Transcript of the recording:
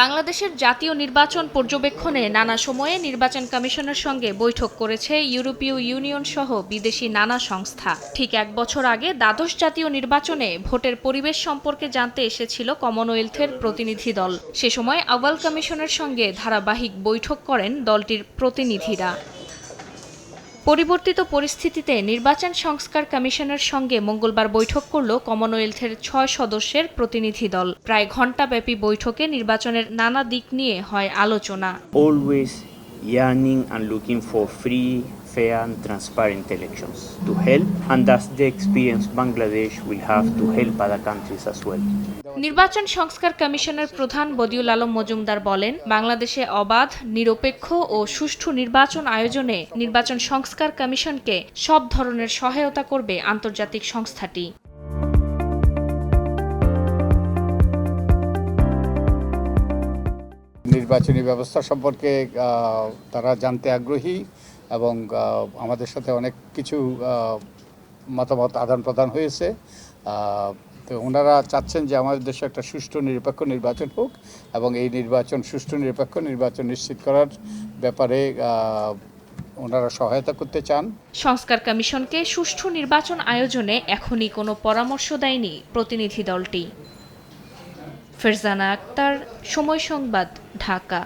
বাংলাদেশের জাতীয় নির্বাচন পর্যবেক্ষণে নানা সময়ে নির্বাচন কমিশনের সঙ্গে বৈঠক করেছে ইউরোপীয় ইউনিয়ন সহ বিদেশি নানা সংস্থা। ঠিক এক বছর আগে দ্বাদশ জাতীয় নির্বাচনে ভোটের পরিবেশ সম্পর্কে জানতে এসেছিল কমনওয়েলথের প্রতিনিধি দল। সে সময় আওয়াল কমিশনের সঙ্গে ধারাবাহিক বৈঠক করেন দলটির প্রতিনিধিরা। পরিবর্তিত পরিস্থিতিতে নির্বাচন সংস্কার কমিশনের সঙ্গে মঙ্গলবার বৈঠক করল কমনওয়েলথের ছয় সদস্যের প্রতিনিধি দল। প্রায় ঘণ্টাব্যাপী বৈঠকে নির্বাচনের নানা দিক নিয়ে হয় আলোচনা। Always yearning and looking for fair, and transparent elections. To help, and that's the experience Bangladesh will have to help other countries as well. নির্বাচন সংস্কার কমিশনের প্রধান বদিউল আলম মজুমদার বলেন বাংলাদেশে অবাধ নিরপেক্ষ ও সুষ্ঠু নির্বাচন আয়োজনে নির্বাচন সংস্কার কমিশনকে সব ধরনের সহায়তা করবে আন্তর্জাতিক সংস্থাটি। নির্বাচনী ব্যবস্থা সম্পর্কে আহ, তারা জানতে আগ্রহী। এবং আমাদের সাথে অনেক কিছু মতামত আদান প্রদান হয়েছে। তো ওনারা চাচ্ছেন যে আমাদের দেশে একটা সুষ্ঠু নিরপেক্ষ নির্বাচন হোক এবং এই নির্বাচন, সুষ্ঠু নিরপেক্ষ নির্বাচন নিশ্চিত করার ব্যাপারে ওনারা সহায়তা করতে চান। সংস্কার কমিশনকে সুষ্ঠু নির্বাচন আয়োজনে এখনই কোনো পরামর্শ দেয়নি প্রতিনিধি দলটি। ফেরজানা আক্তার, সময় সংবাদ, ঢাকা।